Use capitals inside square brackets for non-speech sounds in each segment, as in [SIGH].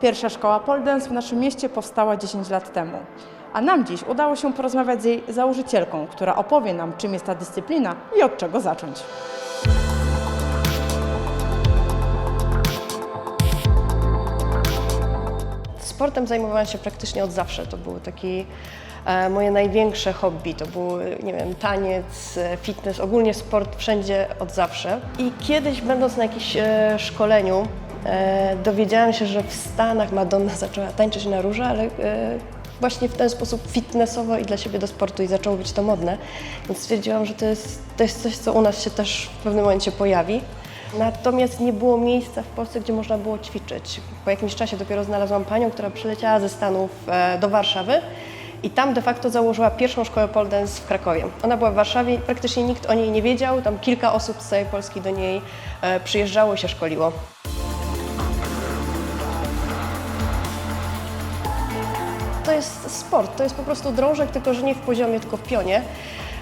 Pierwsza szkoła pole dance w naszym mieście powstała 10 lat temu. A nam dziś udało się porozmawiać z jej założycielką, która opowie nam, czym jest ta dyscyplina i od czego zacząć. Sportem zajmowałam się praktycznie od zawsze. To było taki e, moje największe hobby. To był, nie wiem, taniec, e, fitness, ogólnie sport wszędzie od zawsze. I kiedyś będąc na jakimś e, szkoleniu dowiedziałam się, że w Stanach Madonna zaczęła tańczyć na róże, ale e, właśnie w ten sposób fitnessowo i dla siebie do sportu i zaczęło być to modne. Więc stwierdziłam, że to jest, to jest coś, co u nas się też w pewnym momencie pojawi. Natomiast nie było miejsca w Polsce, gdzie można było ćwiczyć. Po jakimś czasie dopiero znalazłam panią, która przyleciała ze Stanów e, do Warszawy i tam de facto założyła pierwszą szkołę pole dance w Krakowie. Ona była w Warszawie praktycznie nikt o niej nie wiedział. Tam kilka osób z całej Polski do niej e, przyjeżdżało i się szkoliło. To jest sport, to jest po prostu drążek, tylko że nie w poziomie, tylko w pionie.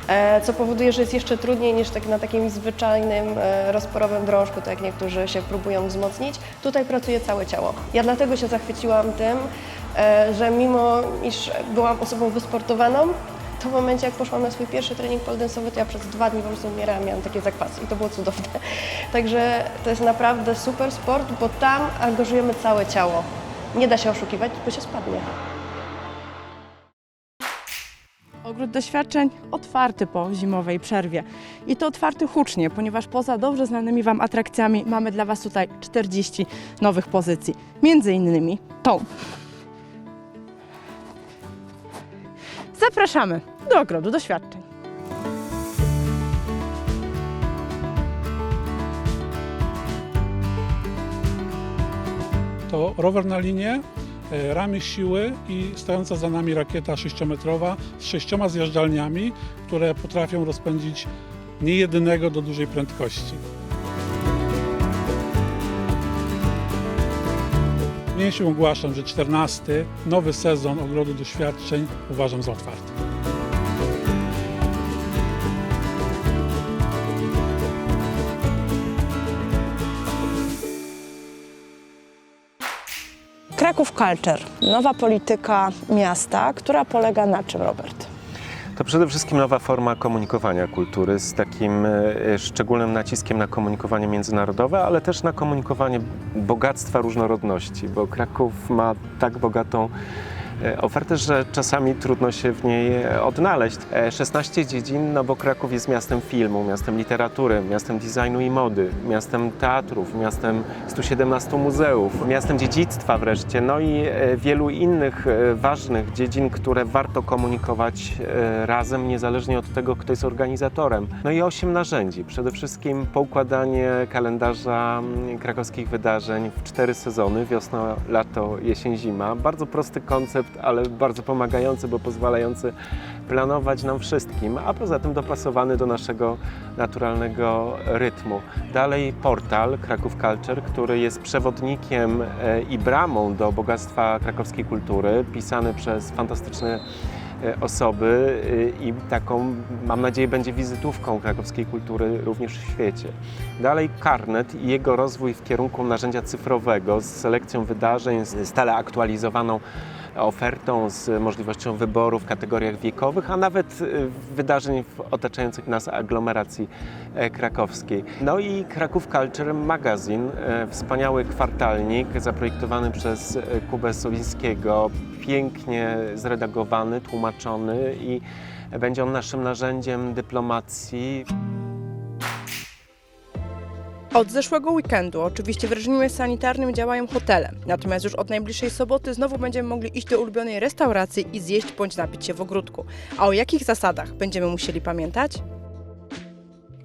E, co powoduje, że jest jeszcze trudniej niż tak na takim zwyczajnym, e, rozporowym drążku, tak jak niektórzy się próbują wzmocnić. Tutaj pracuje całe ciało. Ja dlatego się zachwyciłam tym, e, że mimo iż byłam osobą wysportowaną, to w momencie jak poszłam na swój pierwszy trening pole dance'owy, to ja przez dwa dni po prostu umierałam, miałam takie zakwasy i to było cudowne. [LAUGHS] Także to jest naprawdę super sport, bo tam angażujemy całe ciało. Nie da się oszukiwać, bo się spadnie. Ogród doświadczeń otwarty po zimowej przerwie. I to otwarty hucznie, ponieważ poza dobrze znanymi Wam atrakcjami mamy dla Was tutaj 40 nowych pozycji. Między innymi tą. Zapraszamy do ogrodu doświadczeń. to rower na linię, e, ramy siły i stojąca za nami rakieta 6-metrowa z sześcioma zjeżdżalniami, które potrafią rozpędzić niejednego do dużej prędkości. Mięsiu ogłaszam, że 14 nowy sezon Ogrodu Doświadczeń uważam za otwarty. Kraków Culture, nowa polityka miasta, która polega na czym, Robert? To przede wszystkim nowa forma komunikowania kultury z takim e, szczególnym naciskiem na komunikowanie międzynarodowe, ale też na komunikowanie bogactwa różnorodności, bo Kraków ma tak bogatą ofertę, że czasami trudno się w niej e, odnaleźć. E, 16 dziedzin, no bo Kraków jest miastem filmu, miastem literatury, miastem designu i mody, miastem teatrów, miastem 117 muzeów, miastem dziedzictwa wreszcie, no i e, wielu innych e, ważnych dziedzin, które warto komunikować e, razem, niezależnie od tego, kto jest organizatorem. No i osiem narzędzi. Przede wszystkim poukładanie kalendarza krakowskich wydarzeń w cztery sezony, wiosna, lato, jesień, zima. Bardzo prosty koncept, ale bardzo pomagający, bo pozwalający planować nam wszystkim, a poza tym dopasowany do naszego naturalnego rytmu. Dalej portal Kraków Culture, który jest przewodnikiem e, i bramą do bogactwa krakowskiej kultury, pisany przez fantastyczne e, osoby e, i taką, mam nadzieję, będzie wizytówką krakowskiej kultury również w świecie. Dalej Karnet i jego rozwój w kierunku narzędzia cyfrowego z selekcją wydarzeń, stale aktualizowaną ofertą, z możliwością wyboru w kategoriach wiekowych, a nawet y, wydarzeń w otaczających nas aglomeracji e, krakowskiej. No i Kraków Culture Magazine, e, wspaniały kwartalnik zaprojektowany przez e, Kubę Sowińskiego, pięknie zredagowany, tłumaczony i będzie on naszym narzędziem dyplomacji Od zeszłego weekendu oczywiście w reżimie sanitarnym działają hotele, natomiast już od najbliższej soboty znowu będziemy mogli iść do ulubionej restauracji i zjeść bądź napić się w ogródku. A o jakich zasadach będziemy musieli pamiętać?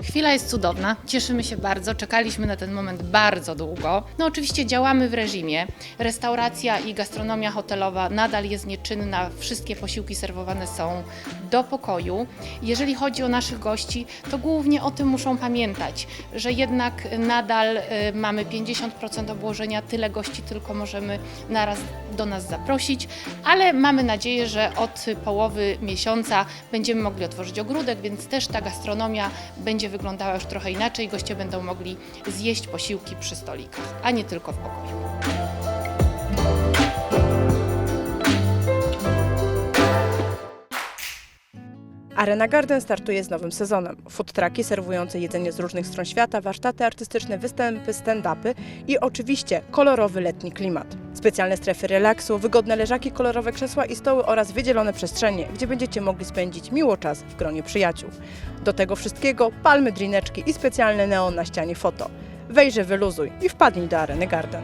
Chwila jest cudowna, cieszymy się bardzo, czekaliśmy na ten moment bardzo długo. No oczywiście działamy w reżimie. Restauracja i gastronomia hotelowa nadal jest nieczynna, wszystkie posiłki serwowane są do pokoju. Jeżeli chodzi o naszych gości, to głównie o tym muszą pamiętać, że jednak nadal y, mamy 50% obłożenia, tyle gości tylko możemy naraz do nas zaprosić, ale mamy nadzieję, że od połowy miesiąca będziemy mogli otworzyć ogródek, więc też ta gastronomia będzie wyglądała już trochę inaczej. Goście będą mogli zjeść posiłki przy stolikach, a nie tylko w pokoju. Arena Garden startuje z nowym sezonem. Food trucki serwujące jedzenie z różnych stron świata, warsztaty artystyczne, występy, stand-upy i oczywiście kolorowy letni klimat. Specjalne strefy relaksu, wygodne leżaki, kolorowe krzesła i stoły oraz wydzielone przestrzenie, gdzie będziecie mogli spędzić miło czas w gronie przyjaciół. Do tego wszystkiego palmy, drineczki i specjalne neon na ścianie foto. Wejrze, wyluzuj i wpadnij do Areny Garden.